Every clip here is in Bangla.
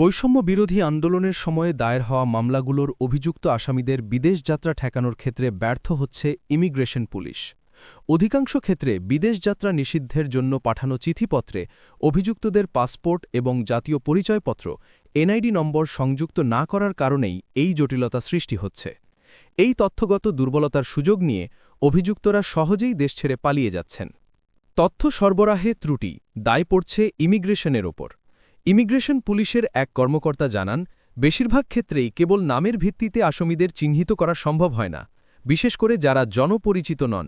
বৈষম্য বিরোধী আন্দোলনের সময়ে দায়ের হওয়া মামলাগুলোর অভিযুক্ত আসামিদের বিদেশ যাত্রা ঠেকানোর ক্ষেত্রে ব্যর্থ হচ্ছে ইমিগ্রেশন পুলিশ। অধিকাংশ ক্ষেত্রে বিদেশ যাত্রা নিষিদ্ধের জন্য পাঠানো চিঠিপত্রে অভিযুক্তদের পাসপোর্ট এবং জাতীয় পরিচয়পত্র, এনআইডি নম্বর সংযুক্ত না করার কারণেই এই জটিলতা সৃষ্টি হচ্ছে। এই তথ্যগত দুর্বলতার সুযোগ নিয়ে অভিযুক্তরা সহজেই দেশ ছেড়ে পালিয়ে যাচ্ছেন। তথ্য সরবরাহে ত্রুটি, দায় পড়ছে ইমিগ্রেশনের ওপর। ইমিগ্রেশন পুলিশের এক কর্মকর্তা জানান, বেশিরভাগ ক্ষেত্রেই কেবল নামের ভিত্তিতে আসামিদের চিহ্নিত করা সম্ভব হয় না, বিশেষ করে যারা জনপরিচিত নন।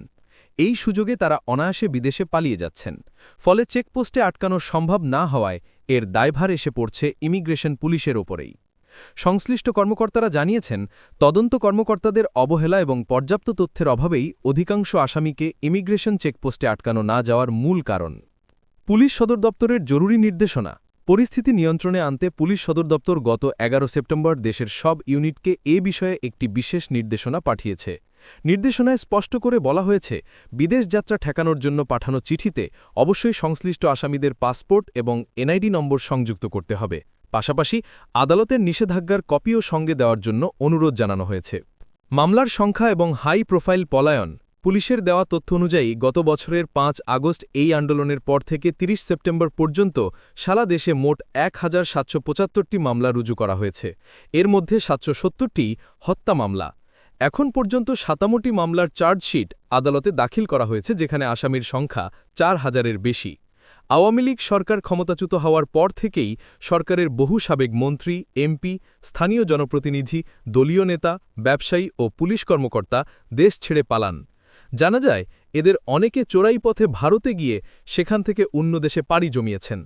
এই সুযোগে তারা অনায়াসে বিদেশে পালিয়ে যাচ্ছেন, ফলে চেকপোস্টে আটকানো সম্ভব না হওয়ায় এর দায়ভার এসে পড়ছে ইমিগ্রেশন পুলিশের ওপরেই। সংশ্লিষ্ট কর্মকর্তারা জানিয়েছেন, তদন্ত কর্মকর্তাদের অবহেলা এবং পর্যাপ্ত তথ্যের অভাবেই অধিকাংশ আসামিকে ইমিগ্রেশন চেকপোস্টে আটকানো না যাওয়ার মূল কারণ। পুলিশ সদর দপ্তরের জরুরি নির্দেশনা পরিস্থিতি নিয়ন্ত্রণে আনতে পুলিশ সদর দপ্তর গত এগারো সেপ্টেম্বর দেশের সব ইউনিটকে এ বিষয়ে একটি বিশেষ নির্দেশনা পাঠিয়েছে। নির্দেশনায় স্পষ্ট করে বলা হয়েছে, বিদেশ যাত্রা ঠেকানোর জন্য পাঠানো চিঠিতে অবশ্যই সংশ্লিষ্ট আসামিদের পাসপোর্ট এবং এনআইডি নম্বর সংযুক্ত করতে হবে। পাশাপাশি আদালতের নিষেধাজ্ঞার কপিও সঙ্গে দেওয়ার জন্য অনুরোধ জানানো হয়েছে। মামলার সংখ্যা এবং হাই প্রোফাইল পলায়ন পুলিশের দেওয়া তথ্য অনুযায়ী গত বছরের পাঁচ আগস্ট এই আন্দোলনের পর থেকে ৩০ সেপ্টেম্বর পর্যন্ত সারা দেশে মোট এক হাজার মামলা রুজু করা হয়েছে। এর মধ্যে সাতশো হত্যা মামলা। এখন পর্যন্ত সাতামোটি মামলার চার্জশিট আদালতে দাখিল করা হয়েছে, যেখানে আসামির সংখ্যা চার হাজারের বেশি। আওয়ামী লীগ সরকার ক্ষমতাচ্যুত হওয়ার পর থেকেই সরকারের বহু সাবেক মন্ত্রী এমপি স্থানীয় জনপ্রতিনিধি, দলীয় নেতা, ব্যবসায়ী ও পুলিশ কর্মকর্তা দেশ ছেড়ে পালান। জানা যায়, এদের অনেকে চোরাই পথে ভারতে গিয়ে সেখান থেকে অন্য দেশে পাড়ি জমিয়েছেন।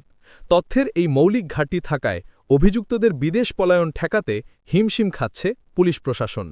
তথ্যের এই মৌলিক ঘাটতি থাকায় অভিযুক্তদের বিদেশ পলায়ন ঠেকাতে হিমশিম খাচ্ছে পুলিশ প্রশাসন।